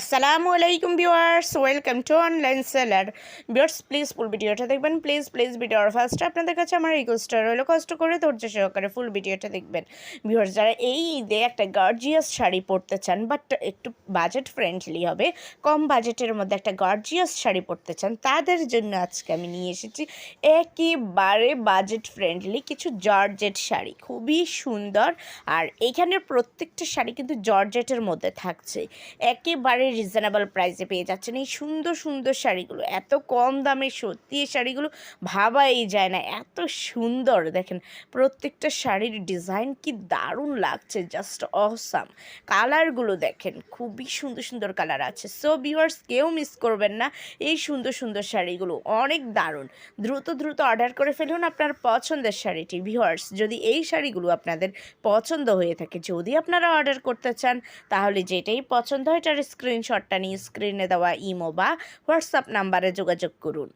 আসসালামু আলাইকুম viewers welcome to online seller viewers please full ভিডিওটা দেখবেন। প্লিজ প্লিজ ভিডিওর ফার্স্ট আপনাদের কাছে আমার রিকোয়েস্টটা রইল। কষ্ট করে, ধৈর্য সহকারে ফুল ভিডিওটা দেখবেন। ভিউয়ার্স যারা এই ঈদে একটা গর্জিয়াস শাড়ি পরতে চান বাট একটু বাজেট ফ্রেন্ডলি হবে, কম বাজেটের মধ্যে একটা গর্জিয়াস শাড়ি পরতে চান, তাদের জন্য আজকে আমি নিয়ে এসেছি একেবারে বাজেট ফ্রেন্ডলি কিছু জর্জেট শাড়ি। খুবই সুন্দর। আর এইখানের প্রত্যেকটা শাড়ি কিন্তু জর্জেটের মধ্যে থাকছে। একেবারে রিজনেবল প্রাইসে পেয়ে যাচ্ছেন। এই সুন্দর সুন্দর শাড়িগুলো, এত কম দামে সত্যি এই শাড়িগুলো ভাবাই যায় না। এত সুন্দর, দেখেন, প্রত্যেকটা শাড়ির ডিজাইন কি দারুণ লাগছে জাস্ট অসাম কালারগুলো দেখেন, খুবই সুন্দর সুন্দর কালার আছে। সো ভিউয়ার্স কেউ মিস করবেন না এই সুন্দর সুন্দর শাড়িগুলো, অনেক দারুণ। দ্রুত দ্রুত অর্ডার করে ফেলুন আপনার পছন্দের শাড়িটি। ভিউয়ার্স যদি এই শাড়িগুলো আপনাদের পছন্দ হয়ে থাকে, যদি আপনারা অর্ডার করতে চান, তাহলে যেটাই পছন্দ হয়, এটার স্ক্রিনশটটা নিয়ে স্ক্রিনে দেওয়া ইমো বা হোয়াটসঅ্যাপ নাম্বারে যোগাযোগ করুন।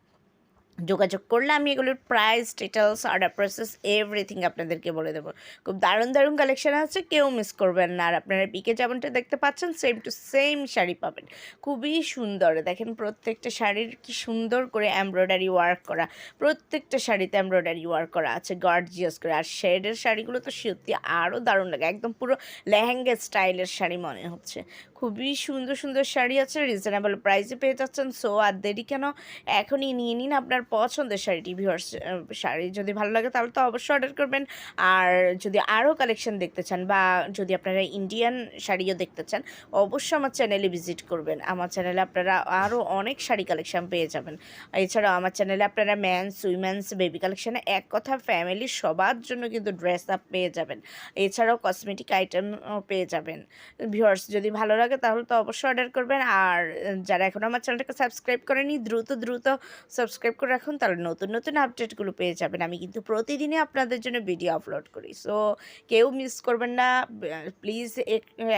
যোগাযোগ করলে আমি এগুলোর price details order process everything আপনাদেরকে বলে দেবো। খুব দারুণ দারুণ কালেকশন আছে, কেউ মিস করবেন না। আর আপনারা পিকে যেমনটা দেখতে পাচ্ছেন সেম টু সেম শাড়ি পাবেন। খুবই সুন্দর। দেখেন প্রত্যেকটা শাড়ির কি সুন্দর করে এমব্রয়ডারি ওয়ার্ক করা। প্রত্যেকটা শাড়িতে এমব্রয়ডারি ওয়ার্ক করা আছে গর্জিয়াস করে। আর শেডের শাড়িগুলো তো সত্যি আরও দারুণ লাগে। একদম পুরো লেহেঙ্গা স্টাইলের শাড়ি মনে হচ্ছে। খুবই সুন্দর সুন্দর শাড়ি আছে রিজনেবল প্রাইসে পেয়ে যাচ্ছেন। সো আর দেরি কেন? এখনই নিয়ে নিন আপনার পছন্দের শাড়িটি ভিউয়ার্স শাড়ি যদি ভালো লাগে তাহলে তো অবশ্যই অর্ডার করবেন। আর যদি আরও কালেকশন দেখতে চান বা যদি আপনারা ইন্ডিয়ান শাড়িও দেখতে চান, অবশ্যই আমার চ্যানেলে ভিজিট করবেন। আমার চ্যানেলে আপনারা আরও অনেক শাড়ি কালেকশন পেয়ে যাবেন। এছাড়াও আমার চ্যানেলে আপনারা ম্যানস উইমেন্স বেবি কালেকশানে এক কথা ফ্যামিলির সবার জন্য কিন্তু ড্রেস আপ পেয়ে যাবেন। এছাড়াও কসমেটিক আইটেমও পেয়ে যাবেন। ভিউয়ার্স যদি ভালো লাগে তাহলে তো অবশ্যই অর্ডার করবেন। আর যারা এখন আমার চ্যানেলটাকে সাবস্ক্রাইব করেনি, দ্রুত দ্রুত সাবস্ক্রাইব করে রাখুন তাহলে নতুন নতুন আপডেটগুলো পেয়ে যাবেন। আমি কিন্তু প্রতিদিনই আপনাদের জন্য ভিডিও আপলোড করি। সো কেউ মিস করবেন না। প্লিজ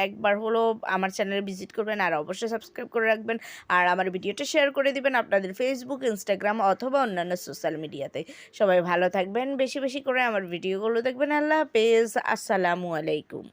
একবার হলো আমার চ্যানেলে ভিজিট করবেন আর অবশ্যই সাবস্ক্রাইব করে রাখবেন। আর আমার ভিডিওটা শেয়ার করে দিবেন আপনাদের ফেসবুক ইনস্টাগ্রাম অথবা অন্যান্য সোশ্যাল মিডিয়াতে সবাই ভালো থাকবেন। বেশি বেশি করে আমার ভিডিওগুলো দেখবেন। আল্লাহ হাফেজ। আসসালামু আলাইকুম।